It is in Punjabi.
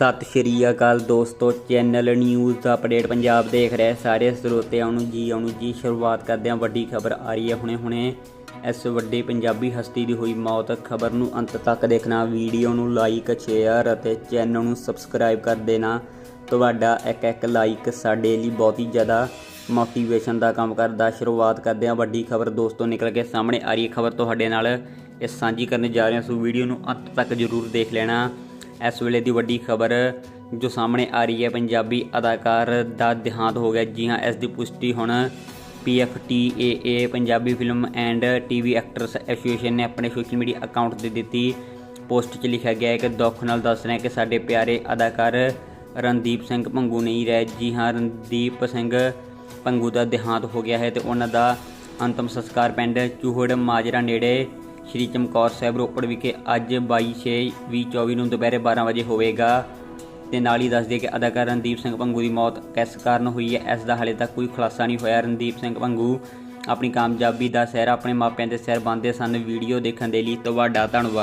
ਸਤਿ ਸ਼੍ਰੀ ਅਕਾਲ ਦੋਸਤੋ, ਚੈਨਲ ਨਿਊਜ਼ ਅਪਡੇਟ ਪੰਜਾਬ ਦੇਖ ਰਹੇ ਸਾਰੇ ਸਰੋਤਿਆਂ ਨੂੰ ਜੀ, ਆਉਣ ਜੀ, ਸ਼ੁਰੂਆਤ ਕਰਦੇ ਹਾਂ। ਵੱਡੀ ਖਬਰ ਆ ਰਹੀ ਹੈ ਹੁਣੇ ਹੁਣੇ। ਇਸ ਵੱਡੇ ਪੰਜਾਬੀ ਹਸਤੀ ਦੀ ਹੋਈ ਮੌਤ, ਖਬਰ ਨੂੰ ਅੰਤ ਤੱਕ ਦੇਖਣਾ। ਵੀਡੀਓ ਨੂੰ ਲਾਈਕ ਸ਼ੇਅਰ ਅਤੇ ਚੈਨਲ ਨੂੰ ਸਬਸਕ੍ਰਾਈਬ ਕਰ ਦੇਣਾ। ਤੁਹਾਡਾ ਇੱਕ ਇੱਕ ਲਾਈਕ ਸਾਡੇ ਲਈ ਬਹੁਤ ਹੀ ਜ਼ਿਆਦਾ ਮੋਟੀਵੇਸ਼ਨ ਦਾ ਕੰਮ ਕਰਦਾ। ਸ਼ੁਰੂਆਤ ਕਰਦੇ ਹਾਂ ਵੱਡੀ ਖਬਰ ਦੋਸਤੋ, ਨਿਕਲ ਕੇ ਸਾਹਮਣੇ ਆ ਰਹੀ ਹੈ ਖਬਰ ਤੁਹਾਡੇ ਨਾਲ। ਇਹ ਸਾਂਝੀ ਕਰਨ ਜਾ ਰਹੇ ਹਾਂ ਸੋ ਵੀਡੀਓ ਨੂੰ ਅੰਤ ਤੱਕ ਜ਼ਰੂਰ ਦੇਖ ਲੈਣਾ। ਇਸ ਵੇਲੇ ਦੀ ਵੱਡੀ ਖਬਰ ਜੋ ਸਾਹਮਣੇ ਆ ਰਹੀ ਹੈ, ਪੰਜਾਬੀ ਅਦਾਕਾਰ ਦਾ ਦੇਹਾਂਤ ਹੋ ਗਿਆ। ਜੀ ਹਾਂ, ਇਸ ਦੀ ਪੁਸ਼ਟੀ ਹੁਣ PFTAA Punjabi film and TV actors association ਨੇ ਆਪਣੇ ਸੋਸ਼ਲ ਮੀਡੀਆ ਅਕਾਊਂਟ ਤੇ ਦਿੱਤੀ ਪੋਸਟ 'ਚ ਲਿਖਿਆ ਗਿਆ ਹੈ ਕਿ ਦੁੱਖ ਨਾਲ ਦੱਸ ਰਹੇ ਕਿ ਸਾਡੇ ਪਿਆਰੇ ਅਦਾਕਾਰ ਰਣਦੀਪ ਸਿੰਘ ਪੰਗੂ ਨਹੀਂ ਰਹੇ। ਜੀ ਹਾਂ, ਰਣਦੀਪ ਸਿੰਘ ਭੰਗੂ ਦਾ ਦੇਹਾਂਤ ਹੋ ਗਿਆ ਹੈ ਤੇ ਉਹਨਾਂ ਦਾ ਅੰਤਮ ਸੰਸਕਾਰ ਪਿੰਡ ਚੂਹੜ ਮਾਜਰਾ ਨੇੜੇ ਸ਼੍ਰੀ ਚਮਕੌਰ ਸਾਹਿਬ ਰੋਪੜ ਵਿਖੇ ਅੱਜ 22/6/2024 ਨੂੰ ਦੁਪਹਿਰੇ 12 ਵਜੇ ਹੋਵੇਗਾ ਤੇ ਨਾਲ ਹੀ ਦੱਸ ਦਈਏ ਕਿ ਅਦਾਕਾਰ ਰਣਦੀਪ ਸਿੰਘ ਭੰਗੂ ਦੀ ਮੌਤ ਕਿਸ ਕਾਰਨ ਹੋਈ ਹੈ, ਇਸ ਦਾ ਹਾਲੇ ਤੱਕ ਕੋਈ ਖੁਲਾਸਾ ਨਹੀਂ ਹੋਇਆ। ਰਣਦੀਪ ਸਿੰਘ ਭੰਗੂ ਆਪਣੀ ਕਾਮਯਾਬੀ ਦਾ ਸਿਹਰਾ ਆਪਣੇ ਮਾਪਿਆਂ ਦੇ ਸਿਰ ਬੰਨ੍ਹਦੇ ਸਨ। ਵੀਡੀਓ ਦੇਖਣ ਦੇ ਲਈ ਤੁਹਾਡਾ ਧੰਨਵਾਦ।